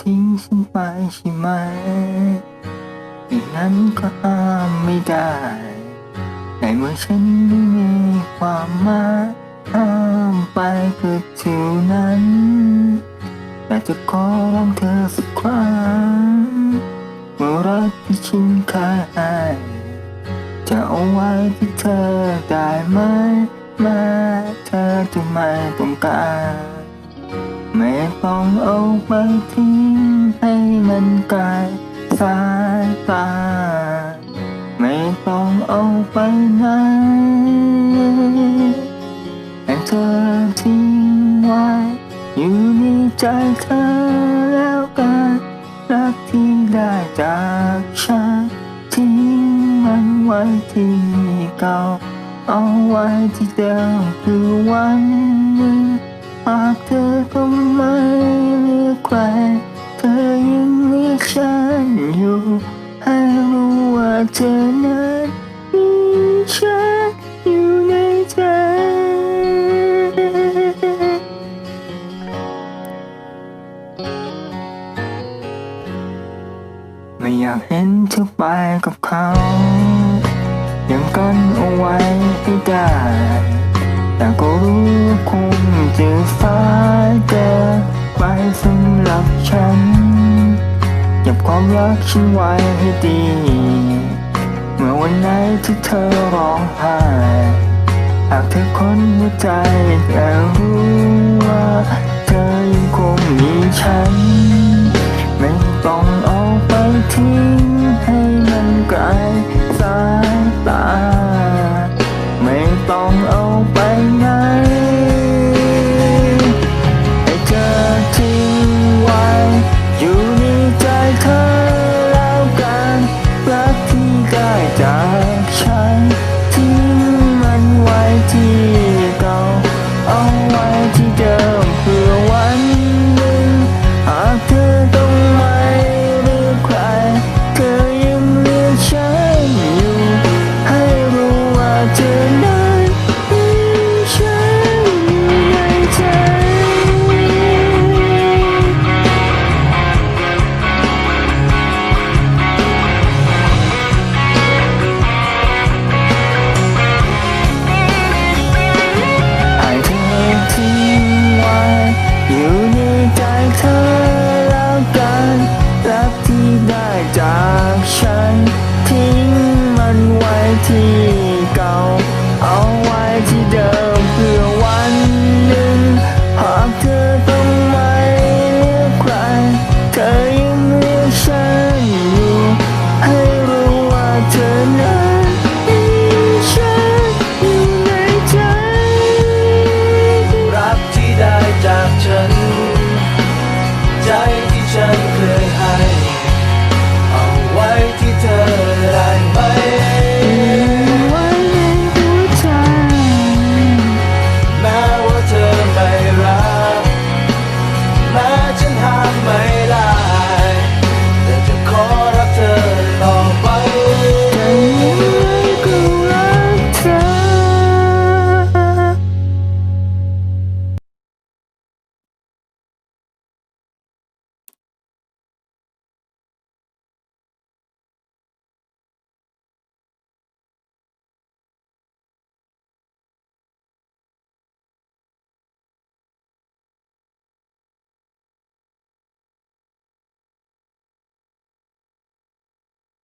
ทิ้งฉันไปใช่ไหมอย่างนั้นก็ห้ามไม่ได้ในเมื่อฉันไม่มีความหมายห้ามไปก็เท่านั้นแต่จะขอร้องเธอสักครั้งว่ารักที่ฉันเคยให้จะเอาไว้ที่เธอได้ไหมแม้เธอจะไม่ต้องการ ไม่ต้องเอาไปทิ้งให้มันไกลสายตา ไม่ต้องเอาไปไหนให้เธอทิ้งไว้อยู่ในใจเธอแล้วกันรักที่ได้จากฉันทิ้งมันไว้ที่เก่าเอาไว้ที่เดิมคือวันหนึ่งากเธอต้องไม่เลือกใครเธอยังเลือกฉันอยู่ ให้รู้ว่าเธอนั้นมีฉันอยู่ในใจ ไม่อยากเห็นเธอไปกับเขายังกันเอาไว้ให้ได้ แต่ก็รู้ว่าคง จะสายเกินไปสำหรับฉันเก็บความรักฉันไว้ให้ดี เมื่อวันไหนที่เธอร้องไห้หากเธอคนหัวใจแต่รู้ ทิ้